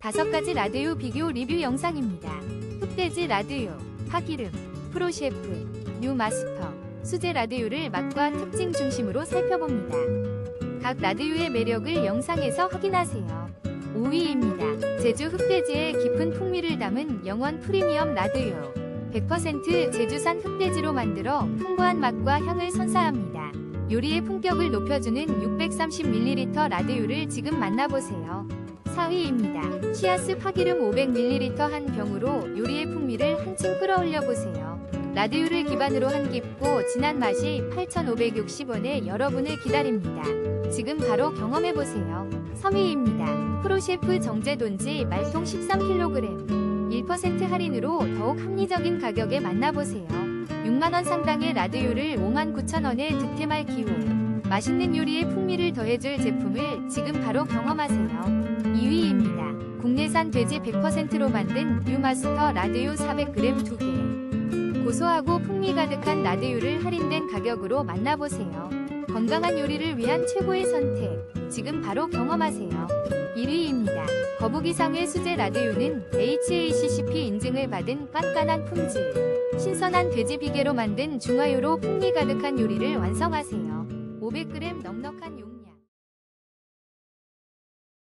다섯 가지 라드유 비교 리뷰 영상입니다. 흑돼지 라드유, 파기름, 프로셰프, 뉴 마스터, 수제 라드유를 맛과 특징 중심으로 살펴봅니다. 각 라드유의 매력을 영상에서 확인하세요. 5위입니다. 제주 흑돼지의 깊은 풍미를 담은 영원 프리미엄 라드유. 100% 제주산 흑돼지로 만들어 풍부한 맛과 향을 선사합니다. 요리의 품격을 높여주는 630ml 라드유를 지금 만나보세요. 4위입니다. 시아스 파기름 500ml 한 병으로 요리의 풍미를 한층 끌어올려 보세요. 라드유를 기반으로 한 깊고 진한 맛이 8,560원에 여러분을 기다립니다. 지금 바로 경험해 보세요. 3위입니다. 프로셰프 정제돈지 말통 13kg 1% 할인으로 더욱 합리적인 가격에 만나보세요. 6만원 상당의 라드유를 59,000원에 득템할 기회. 맛있는 요리에 풍미를 더해줄 제품을 지금 바로 경험하세요. 2위입니다. 국내산 돼지 100%로 만든 뉴마스터 라드유 400g 2개. 고소하고 풍미 가득한 라드유를 할인된 가격으로 만나보세요. 건강한 요리를 위한 최고의 선택. 지금 바로 경험하세요. 1위입니다. 거북이상의 수제 라드유는 HACCP 인증을 받은 깐깐한 품질. 신선한 돼지 비계로 만든 중화요로 풍미 가득한 요리를 완성하세요. 500g 넉넉한